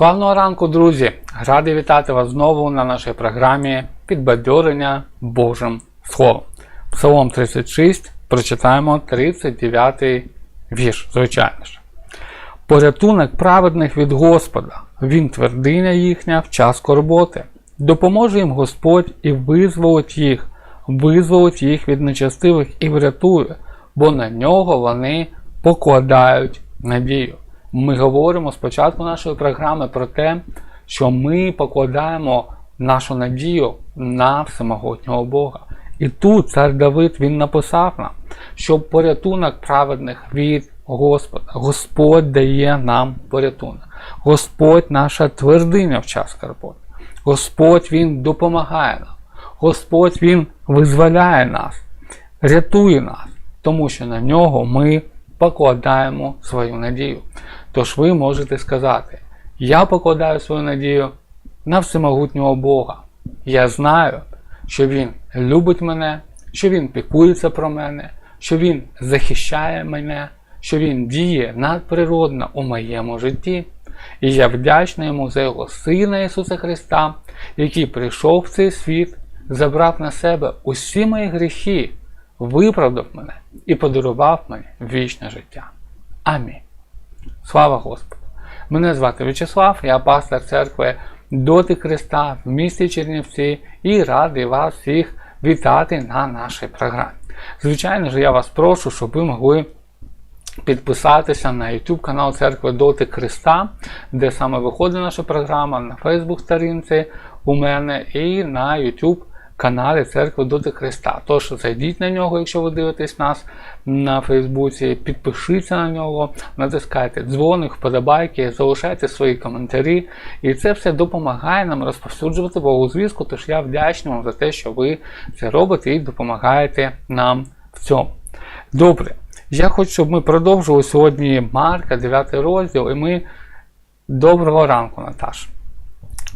Славного ранку, друзі! Радий вітати вас знову на нашій програмі Підбадьорення Божим Словом. Псалом 36 прочитаємо 39 вірш, звичайно ж. Порятунок праведних від Господа, Він твердиня їхня в час скорботи. Допоможе їм Господь і визволить їх, визволить їх від нечестивих і врятує, бо на нього вони покладають надію. Ми говоримо спочатку нашої програми про те, що ми покладаємо нашу надію на всемогутнього Бога. І тут цар Давид він написав нам, що порятунок праведних від Господа. Господь дає нам порятунок. Господь наша твердиня в час скорботи. Господь Він допомагає нам. Господь Він визволяє нас, рятує нас, тому що на нього ми покладаємо свою надію. Тож ви можете сказати: Я покладаю свою надію на всемогутнього Бога. Я знаю, що Він любить мене, що Він піклується про мене, що Він захищає мене, що Він діє надприродно у моєму житті. І я вдячний йому за його Сина Ісуса Христа, який прийшов в цей світ, забрав на себе усі мої гріхи, виправдав мене і подарував мені вічне життя. Амінь. Слава Господу! Мене звати В'ячеслав, я пастор церкви Доти Христа в місті Чернівці і радий вас всіх вітати на нашій програмі. Звичайно ж, я вас прошу, щоб ви могли підписатися на YouTube канал Церкви Доти Христа, де саме виходить наша програма, на Facebook сторінці у мене і на YouTube каналі Церкви Доти Христа. Тож зайдіть на нього, якщо ви дивитесь нас на Фейсбуці, підпишіться на нього, натискайте дзвоник, вподобайки, залишайте свої коментарі. І це все допомагає нам розповсюджувати Богозвістку, тож я вдячний вам за те, що ви це робите і допомагаєте нам в цьому. Добре. Я хочу, щоб ми продовжили сьогодні Марка, 9 розділ, і ми доброго ранку, Наташ.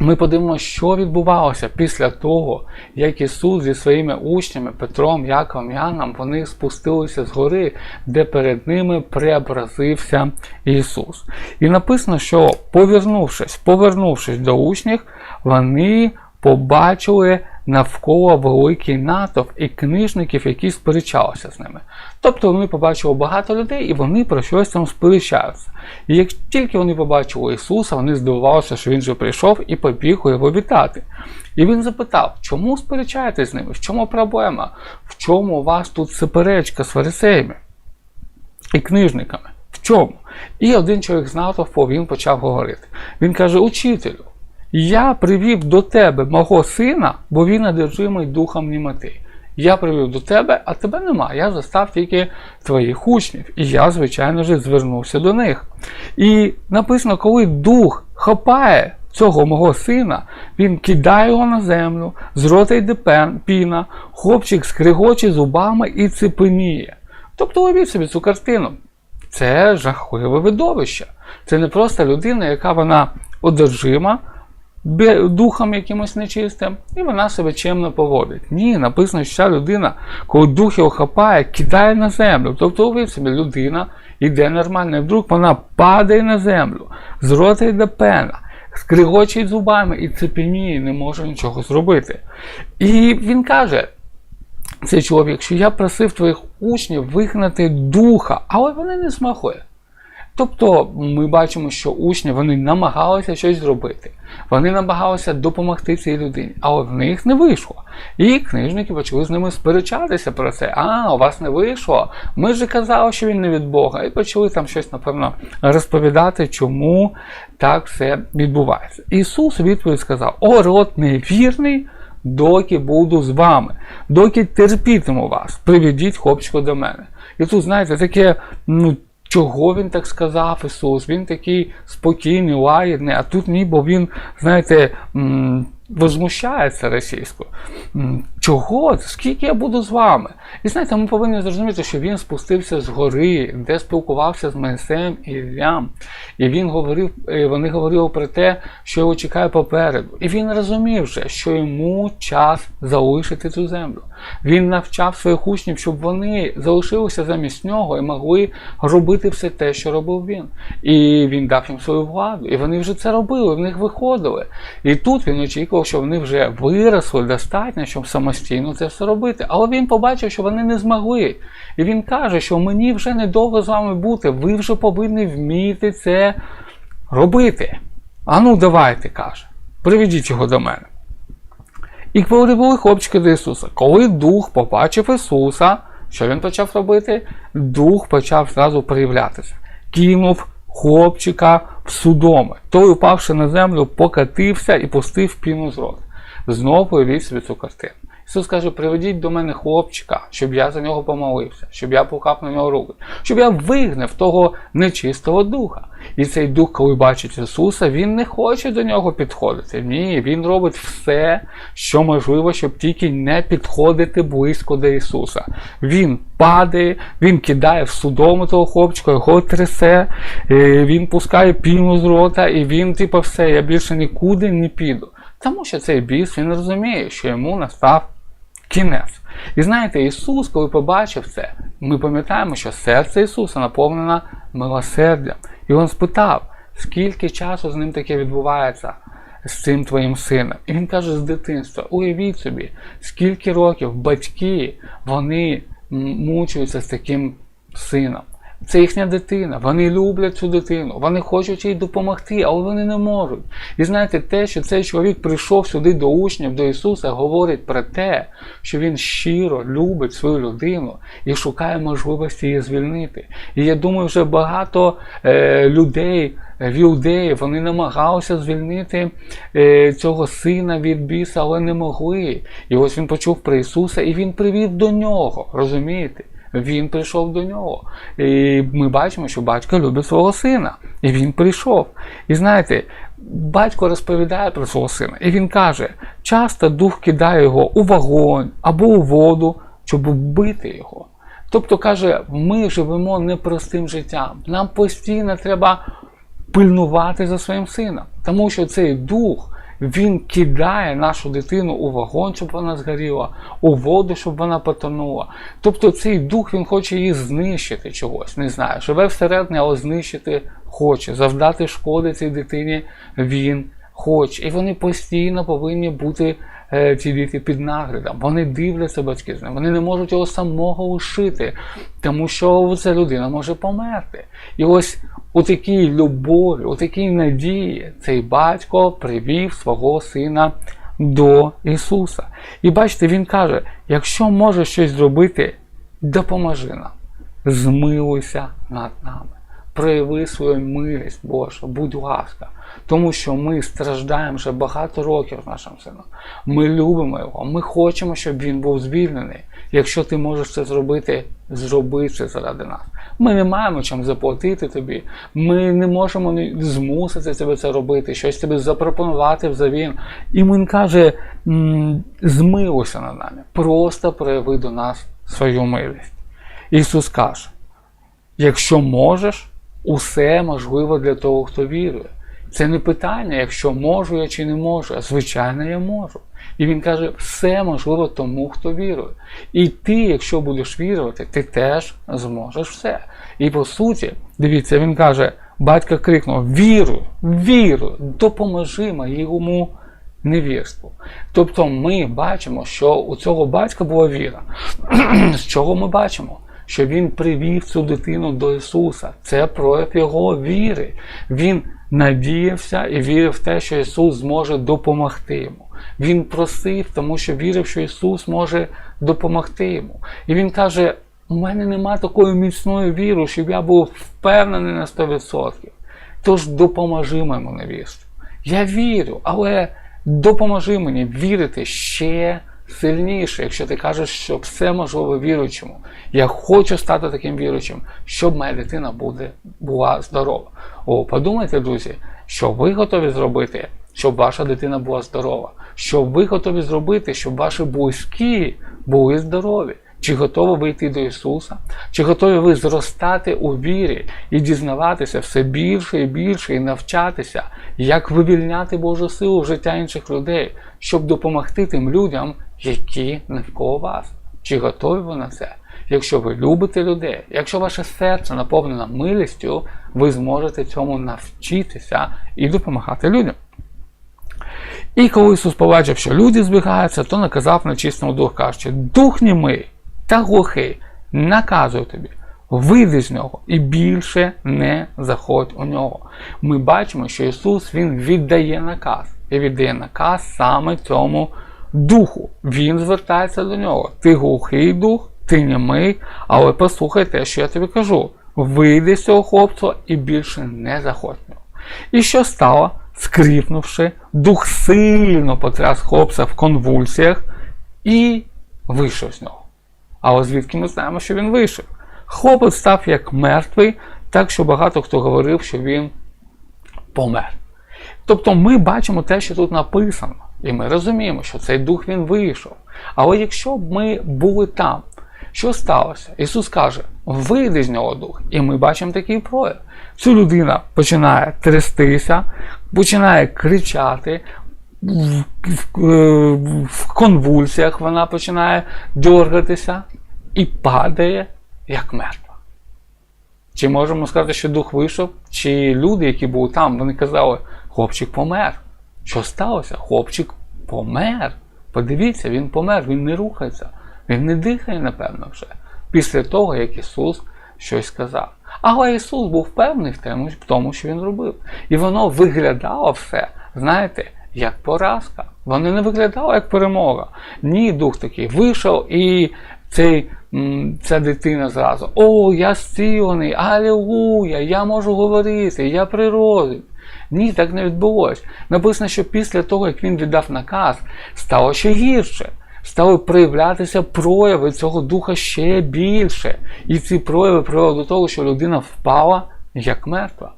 Ми подивимося, що відбувалося після того, як Ісус зі своїми учнями Петром, Яковом, Яном, вони спустилися з гори, де перед ними преобразився Ісус. І написано, що повернувшись, повернувшись до учнів, вони побачили навколо великий натовп і книжників, які сперечалися з ними. Тобто вони побачили багато людей і вони про щось там сперечаються. І як тільки вони побачили Ісуса, вони здивувалися, що Він вже прийшов і побігли його вітати. І він запитав, чому сперечаєтесь з ними? В чому проблема? В чому у вас тут суперечка з фарисеями і книжниками? В чому? І один чоловік з натовпу він почав говорити. Він каже: Учителю. Я привів до тебе мого сина, бо він одержимий духом німоти. Я привів до тебе, а тебе нема. Я застав тільки твоїх учнів. І я, звичайно ж, звернувся до них. І написано, коли дух хапає цього мого сина, він кидає його на землю, з рота йде піна, хлопчик скригоче зубами і цепеніє. Тобто уявіть собі цю картину. Це жахливе видовище. Це не просто людина, яка вона одержима духом якимось нечистим, і вона себе чемно поводить. Ні, написано, що ця людина, коли дух його хапає, кидає на землю. Тобто, уявіть собі, людина йде нормально, і вдруг вона падає на землю, з рота йде пена, скригочить зубами і цепеніє, не може нічого зробити. І він каже. Цей чоловік, що я просив твоїх учнів вигнати духа, але вони не змогли. Тобто ми бачимо, що учні вони намагалися щось зробити, вони намагалися допомогти цій людині, але в них не вийшло. І книжники почали з ними сперечатися про це. А, у вас не вийшло. Ми ж казали, що він не від Бога. І почали там щось, напевно, розповідати, чому так все відбувається. Ісус відповідь сказав: О, род невірний, доки буду з вами, доки терпітиму вас, приведіть хлопчика до мене. І тут, знаєте, таке, ну. Чого він так сказав Ісус? Він такий спокійний, лагідний, а тут ніби він, знаєте, возмущається російською. Чого? Скільки я буду з вами? І знаєте, ми повинні зрозуміти, що він спустився з гори, де спілкувався з Моїсеєм і Іллям. І він говорив, і вони говорили про те, що його чекає попереду. І він розумів вже, що йому час залишити цю землю. Він навчав своїх учнів, щоб вони залишилися замість нього і могли робити все те, що робив він. І він дав їм свою владу. І вони вже це робили, в них виходили. І тут він очікував, що вони вже виросли достатньо, щоб самостійно це все робити. Але він побачив, що вони не змогли. І він каже, що мені вже недовго з вами бути, ви вже повинні вміти це робити. А ну давайте, каже, приведіть його до мене. І коли були хлопчики до Ісуса, коли Дух побачив Ісуса, що він почав робити? Дух почав зразу проявлятися. Кинув хлопчика в судоми. Той, упавши на землю, покатився і пустив піну з рота. Знову уявіть собі цю картину. Ісус каже: приведіть до мене хлопчика, щоб я за нього помолився, щоб я поклав на нього руки, щоб я вигнав того нечистого духа. І цей дух, коли бачить Ісуса, він не хоче до нього підходити. Ні, він робить все, що можливо, щоб тільки не підходити близько до Ісуса. Він падає, він кидає в судому того хлопчика, його трясе, е, він пускає піну з рота, і він, типу, все, я більше нікуди не піду. Тому що цей біс він розуміє, що йому настав кінець. І знаєте, Ісус, коли побачив це, ми пам'ятаємо, що серце Ісуса наповнено милосердям. І Він спитав, скільки часу з ним таке відбувається з цим твоїм сином. І він каже з дитинства: уявіть собі, скільки років батьки вони мучуються з таким сином. Це їхня дитина, вони люблять цю дитину, вони хочуть їй допомогти, але вони не можуть. І знаєте, те, що цей чоловік прийшов сюди до учнів, до Ісуса, говорить про те, що він щиро любить свою людину і шукає можливості її звільнити. І я думаю, вже багато е, людей. В Іудеї вони намагалися звільнити е, цього сина від біса, але не могли. І ось він почув про Ісуса, і він привів до нього. Розумієте? Він прийшов до нього. І ми бачимо, що батько любить свого сина. І він прийшов. І знаєте, батько розповідає про свого сина, і він каже: часто дух кидає його у вогонь або у воду, щоб вбити його. Тобто каже, ми живемо непростим життям. Нам постійно треба пильнувати за своїм сином, тому що цей дух. Він кидає нашу дитину у вагон, щоб вона згоріла, у воду, щоб вона потонула. Тобто цей дух він хоче її знищити чогось, не знаю, живе всередині, але знищити хоче, завдати шкоди цій дитині він хоче. І вони постійно повинні бути ці діти під наглядом. Вони дивляться батьки з ним, вони не можуть його самого лишити, тому що ця людина може померти. І ось у такій любові, у такій надії цей батько привів свого сина до Ісуса. І бачите, він каже: якщо можеш щось зробити, допоможи нам, змилуйся над нами. Прояви свою милість, Боже, будь ласка, тому що ми страждаємо вже багато років з нашим сином. Ми любимо його, ми хочемо, щоб він був звільнений. Якщо ти можеш це зробити, зроби це заради нас. Ми не маємо чим заплатити тобі. Ми не можемо змусити тебе це робити, щось тобі запропонувати взамін. І він каже: «М, змилуйся над нами, просто прояви до нас свою милість. Ісус каже: якщо можеш, усе можливо для того, хто вірує. Це не питання, якщо можу я чи не можу. а Звичайно, я можу. І він каже, все можливо тому, хто вірує. І ти, якщо будеш вірувати, ти теж зможеш все. І по суті, дивіться, він каже, батько крикнув: Вірую, вірую, допоможи моєму невірству. Тобто ми бачимо, що у цього батька була віра. З чого ми бачимо? Що він привів цю дитину до Ісуса. Це прояв його віри. Він надіявся і вірив в те, що Ісус зможе допомогти йому. Він просив, тому що вірив, що Ісус може допомогти йому. І він каже: у мене нема такої міцної віри, щоб я був впевнений на 100%. Тож допоможи моєму невісту. Я вірю, але допоможи мені вірити ще сильніше, якщо ти кажеш, що все можливо віруючому. Я хочу стати таким віруючим, щоб моя дитина буде, була здорова. О, подумайте, друзі, що ви готові зробити, щоб ваша дитина була здорова. що ви готові зробити, щоб ваші близькі були здорові. Чи готові ви йти до Ісуса? Чи готові ви зростати у вірі і дізнаватися все більше і більше, і навчатися, як вивільняти Божу силу в життя інших людей, щоб допомогти тим людям, які навколо вас? Чи готові ви на це? Якщо ви любите людей, якщо ваше серце наповнено милістю, ви зможете цьому навчитися і допомагати людям. І коли Ісус побачив, що люди збігаються, то наказав нечистому дух, кажучи, дух німий та глухий, наказую тобі, вийди з нього і більше не заходь у нього. Ми бачимо, що Ісус Він віддає наказ. І віддає наказ саме цьому духу. Він звертається до нього. Ти глухий дух, ти німий, але послухай те, що я тобі кажу. Вийди з цього хлопця і більше не заходь. І що стало? Скріпнувши, дух сильно потряс хлопця в конвульсіях і вийшов з нього. Але звідки ми знаємо, що він вийшов? Хлопець став як мертвий, так що багато хто говорив, що він помер. Тобто ми бачимо те, що тут написано, і ми розуміємо, що цей дух він вийшов. Але якщо б ми були там, що сталося? Ісус каже: вийди з нього дух. І ми бачимо такий прояв. Цю людина починає трястися, починає кричати. В, в конвульсіях вона починає дергатися і падає як мертва. Чи можемо сказати, що дух вийшов? Чи люди, які були там, вони казали, хлопчик помер. Що сталося? Хлопчик помер. Подивіться, він помер, він не рухається, він не дихає, напевно, вже. Після того, як Ісус щось сказав. Але Ісус був певний в тому, що Він робив. І воно виглядало все, знаєте, як поразка. Воно не виглядало як перемога. Ні, дух такий вийшов і цей, ця дитина зразу. О, я зцілений, алілуя, я можу говорити, я природний. Ні, так не відбулося. Написано, що після того, як він віддав наказ, стало ще гірше. Стали проявлятися прояви цього духа ще більше. І ці прояви привели до того, що людина впала як мертва.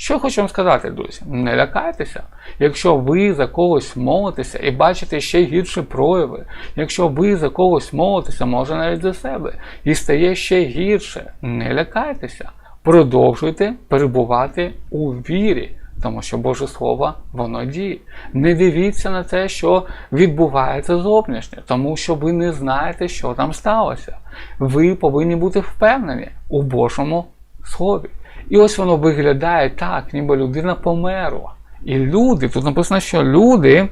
Що хочу вам сказати, друзі? Не лякайтеся. Якщо ви за когось молитеся і бачите ще гірші прояви, якщо ви за когось молитеся, може навіть за себе, і стає ще гірше, не лякайтеся. Продовжуйте перебувати у вірі. Тому що Боже Слово, воно діє. Не дивіться на те, що відбувається зовнішнє, тому що ви не знаєте, що там сталося. Ви повинні бути впевнені у Божому Слові. І ось воно виглядає так, ніби людина померла. І люди, тут написано, що люди,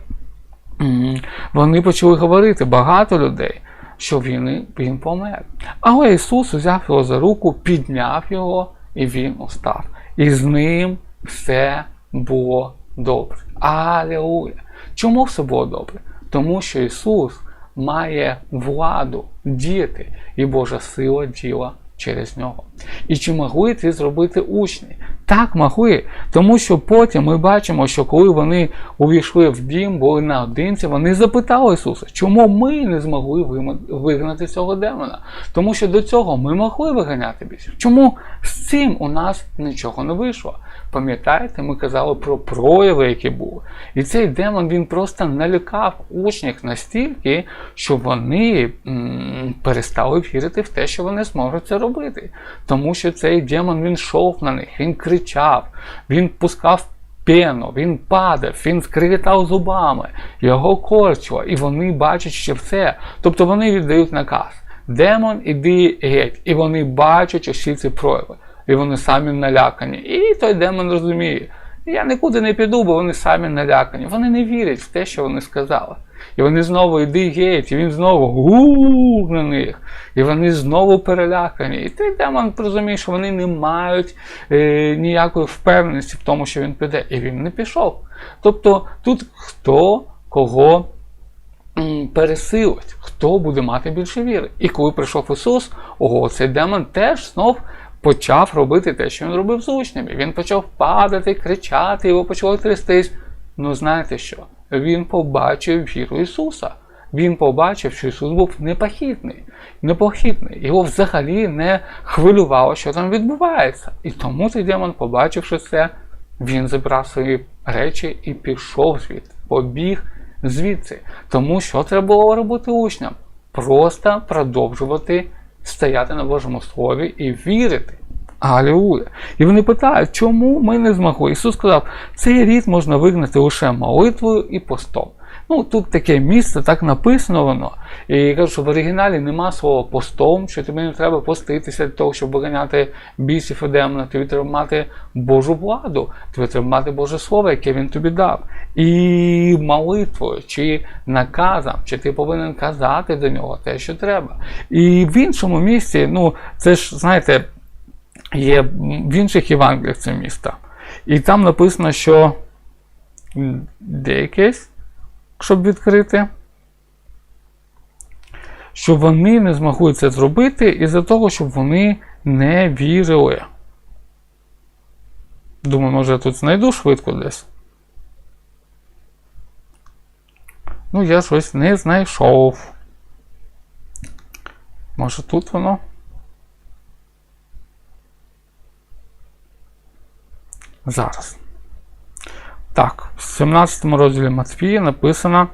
вони почали говорити, багато людей, що він, він помер. Але Ісус взяв його за руку, підняв його, і він устав. І з ним все було добре. Алілуя! Чому все було добре? Тому що Ісус має владу діяти, і Божа сила діла через нього. І чи могли це зробити учні? Так могли. Тому що потім ми бачимо, що коли вони увійшли в дім, були наодинці, вони запитали Ісуса, чому ми не змогли вигнати цього демона? Тому що до цього ми могли виганяти бісів. Чому з цим у нас нічого не вийшло? Пам'ятаєте, ми казали про прояви, які були. І цей демон він просто налякав учнів настільки, що вони м перестали вірити в те, що вони зможуть це робити. Тому що цей демон він йшов на них, він кричав, він пускав пену, він падав, він скриготав зубами, його корчило, і вони бачать ще все. Тобто вони віддають наказ. Демон, іди геть, і вони бачать усі ці прояви і вони самі налякані. І той демон розуміє, я нікуди не піду, бо вони самі налякані. Вони не вірять в те, що вони сказали. І вони знову йди геть, і він знову гук на них. І вони знову перелякані. І той демон розуміє, що вони не мають е, ніякої впевненості в тому, що він піде. І він не пішов. Тобто тут хто кого пересилить, хто буде мати більше віри. І коли прийшов Ісус, ого, цей демон теж знов почав робити те, що він робив з учнями. Він почав падати, кричати, його почало трястись. Ну, знаєте що? Він побачив віру Ісуса. Він побачив, що Ісус був непохитний, непохитний. Його взагалі не хвилювало, що там відбувається. І тому цей демон, побачивши це, він забрав свої речі і пішов звідти, побіг звідси. Тому що треба було робити учням? Просто продовжувати стояти на Божому Слові і вірити. Алілуя. І вони питають, чому ми не змогли? Ісус сказав, цей рід можна вигнати лише молитвою і постом. Ну, тут таке місце, так написано воно. І кажу, що в оригіналі нема слова постом, що тобі не треба поститися для того, щоб виганяти бісів і демонів. Тобі треба мати Божу владу, тобі треба мати Боже Слово, яке він тобі дав. І молитвою, чи наказом, чи ти повинен казати до нього те, що треба. І в іншому місці, ну, це ж, знаєте, є в інших Євангеліях це місто. І там написано, що деякесь щоб відкрити, що вони не змогли це зробити із-за того, щоб вони не вірили. Думаю, може я тут знайду швидко десь. Ну, я щось не знайшов. Може тут воно? Зараз. Так, в 17 розділі Матфія написано,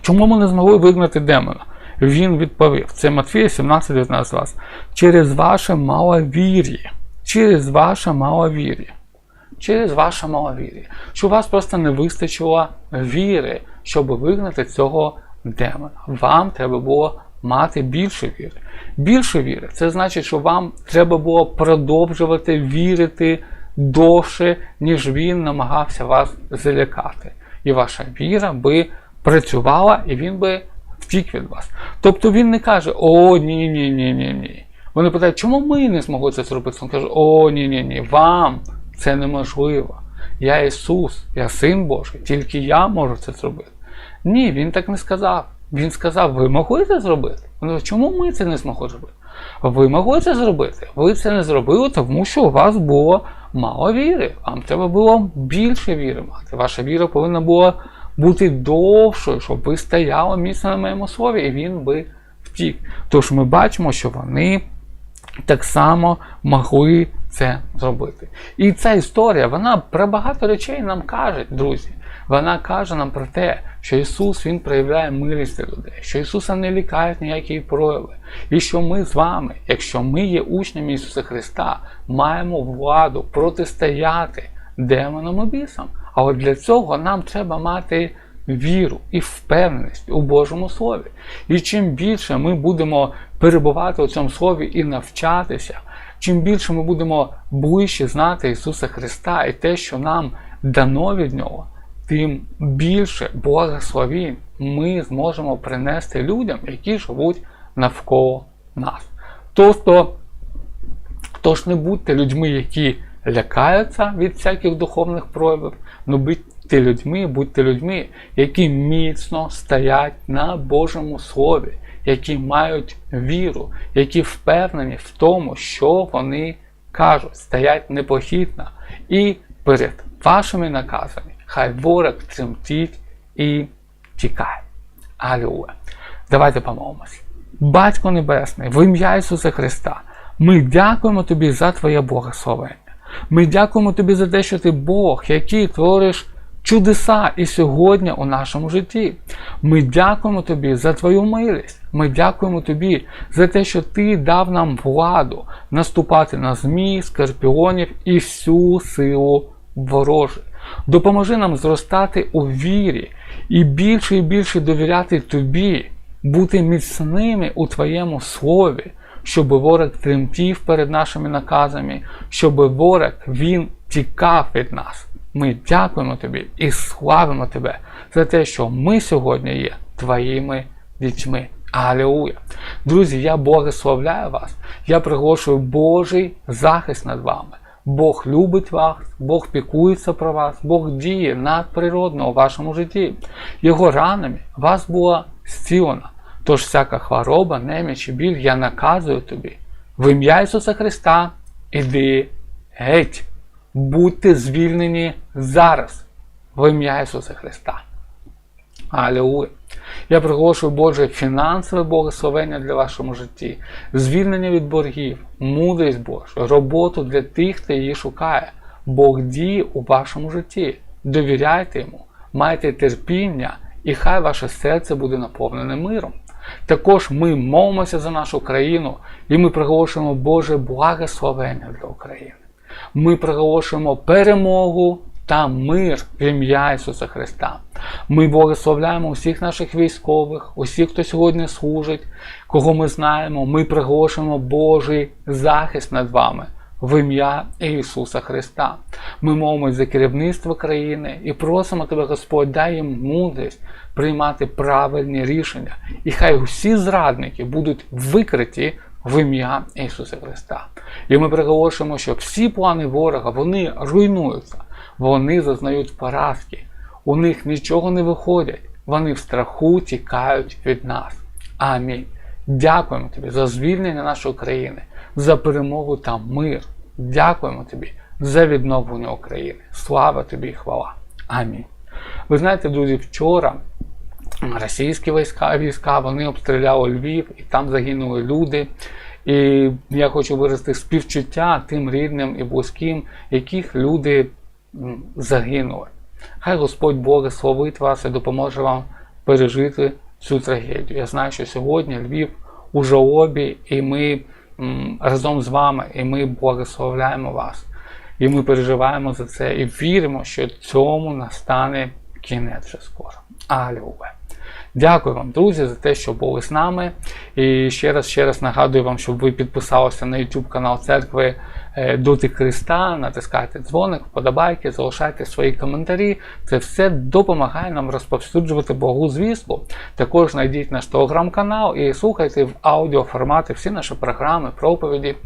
чому ми не змогли вигнати демона? Він відповів: це Матфія 17, 19 20. Через ваше маловір'я. Через ваше маловір'я. Через ваше маловір'я. Що у вас просто не вистачило віри, щоб вигнати цього демона. Вам треба було мати більше віри. Більше віри це значить, що вам треба було продовжувати вірити довше, ніж він намагався вас залякати. І ваша віра би працювала, і він би втік від вас. Тобто він не каже, о, ні, ні, ні, ні, ні. Вони питають, чому ми не змогли це зробити? Він каже, о, ні, ні, ні, вам це неможливо. Я Ісус, я Син Божий, тільки я можу це зробити. Ні, він так не сказав. Він сказав, ви могли це зробити? Вони чому ми це не змогли зробити? Ви могли це зробити? Ви це не зробили, тому що у вас було мало віри. Вам треба було більше віри мати. Ваша віра повинна була бути довшою, щоб ви стояли міцно на моєму слові, і він би втік. Тож ми бачимо, що вони так само могли це зробити. І ця історія, вона про багато речей нам каже, друзі. Вона каже нам про те, що Ісус Він проявляє милість для людей, що Ісуса не лікають ніякі прояви. І що ми з вами, якщо ми є учнями Ісуса Христа, маємо владу протистояти демонам і бісам. Але для цього нам треба мати віру і впевненість у Божому Слові. І чим більше ми будемо перебувати у цьому слові і навчатися, чим більше ми будемо ближче знати Ісуса Христа і те, що нам дано від Нього тим більше благословінь ми зможемо принести людям, які живуть навколо нас. Тобто, тож не будьте людьми, які лякаються від всяких духовних проявів, але будьте людьми, будьте людьми, які міцно стоять на Божому Слові, які мають віру, які впевнені в тому, що вони кажуть, стоять непохитно і перед вашими наказами хай ворог тремтить і тікає. Алілуя. Давайте помолимось. Батько Небесний, в ім'я Ісуса Христа, ми дякуємо Тобі за Твоє благословення. Ми дякуємо Тобі за те, що Ти Бог, який твориш чудеса і сьогодні у нашому житті. Ми дякуємо Тобі за Твою милість. Ми дякуємо Тобі за те, що Ти дав нам владу наступати на змій, скорпіонів і всю силу ворожих. Допоможи нам зростати у вірі і більше і більше довіряти Тобі, бути міцними у Твоєму слові, щоб ворог тремтів перед нашими наказами, щоб ворог він тікав від нас. Ми дякуємо Тобі і славимо Тебе за те, що ми сьогодні є Твоїми дітьми. Алілуя! Друзі, я благословляю вас, я приголошую Божий захист над вами. Бог любить вас, Бог пікується про вас, Бог діє надприродно у вашому житті. Його ранами вас була зцілена. Тож всяка хвороба, неміч і біль я наказую тобі. В ім'я Ісуса Христа іди геть. Будьте звільнені зараз. В ім'я Ісуса Христа. Алілуя! Я приголошую Боже фінансове благословення для вашому житті, звільнення від боргів, мудрість Божу, роботу для тих, хто її шукає. Бог діє у вашому житті. Довіряйте йому, майте терпіння і хай ваше серце буде наповнене миром. Також ми молимося за нашу країну і ми приголошуємо Боже благословення для України. Ми приголошуємо перемогу та мир в ім'я Ісуса Христа. Ми благословляємо усіх наших військових, усіх, хто сьогодні служить, кого ми знаємо. Ми приголошуємо Божий захист над вами в ім'я Ісуса Христа. Ми молимось за керівництво країни і просимо Тебе, Господь, дай їм мудрість приймати правильні рішення. І хай усі зрадники будуть викриті в ім'я Ісуса Христа. І ми приголошуємо, що всі плани ворога вони руйнуються, вони зазнають поразки, у них нічого не виходять, вони в страху тікають від нас. Амінь. Дякуємо тобі за звільнення нашої країни, за перемогу та мир. Дякуємо тобі за відновлення України. Слава тобі і хвала. Амінь. Ви знаєте, друзі, вчора російські війська, війська вони обстріляли Львів і там загинули люди. І я хочу виразити співчуття тим рідним і близьким, яких люди загинули. Хай Господь благословить вас і допоможе вам пережити цю трагедію. Я знаю, що сьогодні Львів у жалобі, і ми разом з вами, і ми благословляємо вас. І ми переживаємо за це і віримо, що цьому настане кінець вже скоро. Алілуя. Дякую вам, друзі, за те, що були з нами. І ще раз ще раз нагадую вам, щоб ви підписалися на YouTube канал церкви е, Дотик Христа, натискайте дзвоник, вподобайки, залишайте свої коментарі. Це все допомагає нам розповсюджувати Богу звістку. Також знайдіть наш телеграм-канал і слухайте в аудіоформаті всі наші програми, проповіді,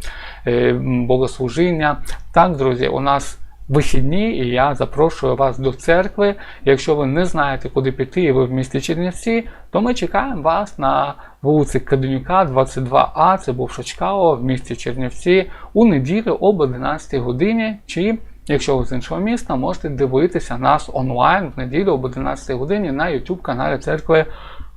е, богослужіння. Так, друзі, у нас вихідні, і я запрошую вас до церкви. Якщо ви не знаєте, куди піти, і ви в місті Чернівці, то ми чекаємо вас на вулиці Каденюка, 22А, це був Шачкало в місті Чернівці у неділю об 11 годині. Чи Якщо ви з іншого міста, можете дивитися нас онлайн в неділю об 11 годині на YouTube каналі церкви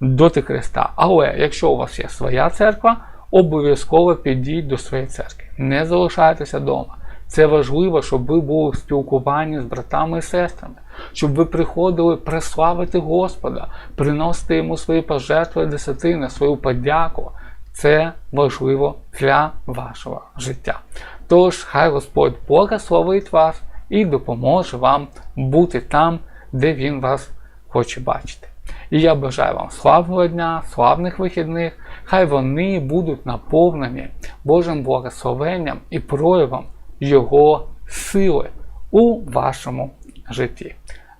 Доти Христа. Але якщо у вас є своя церква, обов'язково підіть до своєї церкви. Не залишайтеся вдома. Це важливо, щоб ви були в спілкуванні з братами і сестрами, щоб ви приходили прославити Господа, приносити йому свої пожертви десятини, свою подяку. Це важливо для вашого життя. Тож, хай Господь благословить вас і допоможе вам бути там, де Він вас хоче бачити. І я бажаю вам славного дня, славних вихідних, хай вони будуть наповнені Божим благословенням і проявом Його сили у вашому житті.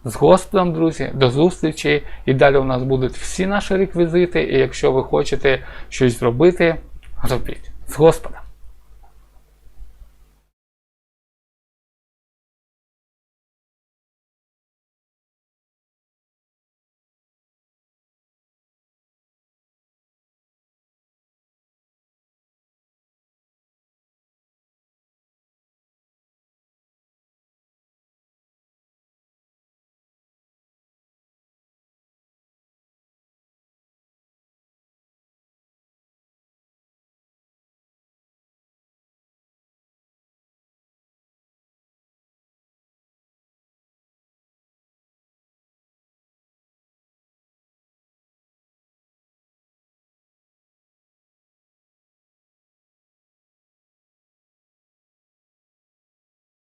З Господом, друзі, до зустрічі! І далі у нас будуть всі наші реквізити. І якщо ви хочете щось зробити, робіть. З Господом!